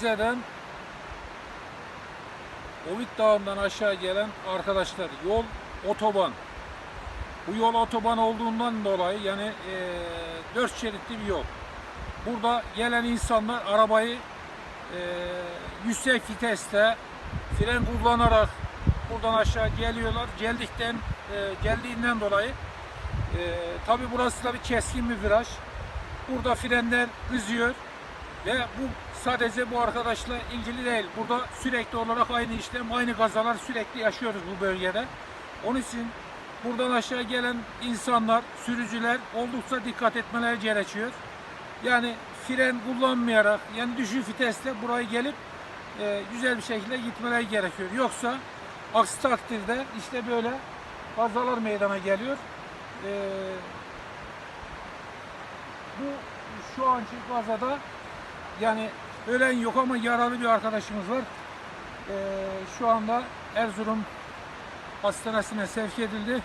Rize'den Ovik Dağı'ndan aşağı gelen arkadaşlar yol otoban. Bu yol otoban olduğundan dolayı yani e, dört şeritli bir yol. Burada gelen insanlar arabayı e, yüksek viteste fren kullanarak buradan aşağı geliyorlar. Geldikten e, geldiğinden dolayı e, tabi burası da bir keskin bir viraj. Burada frenler kızıyor ve bu sadece bu arkadaşla ilgili değil. Burada sürekli olarak aynı işlem, aynı kazalar sürekli yaşıyoruz bu bölgede. Onun için buradan aşağı gelen insanlar, sürücüler oldukça dikkat etmeleri gerekiyor. Yani fren kullanmayarak, yani düşük vitesle buraya gelip e, güzel bir şekilde gitmeleri gerekiyor. Yoksa aksi takdirde işte böyle kazalar meydana geliyor. E, bu şu anki kazada yani ölen yok ama yaralı bir arkadaşımız var. Ee, şu anda Erzurum hastanesine sevk edildi.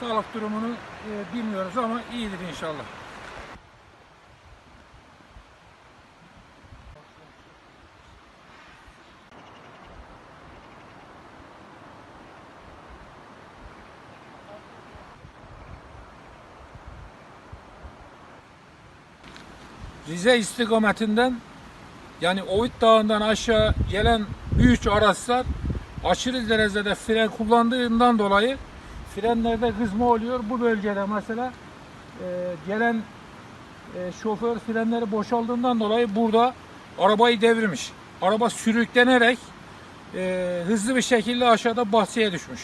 Sağlık durumunu e, bilmiyoruz ama iyidir inşallah. Rize istikametinden yani Ovit Dağı'ndan aşağı gelen büyük araçlar aşırı derecede fren kullandığından dolayı frenlerde kızma oluyor. Bu bölgede mesela e, gelen e, şoför frenleri boşaldığından dolayı burada arabayı devirmiş. Araba sürüklenerek e, hızlı bir şekilde aşağıda bahçeye düşmüş.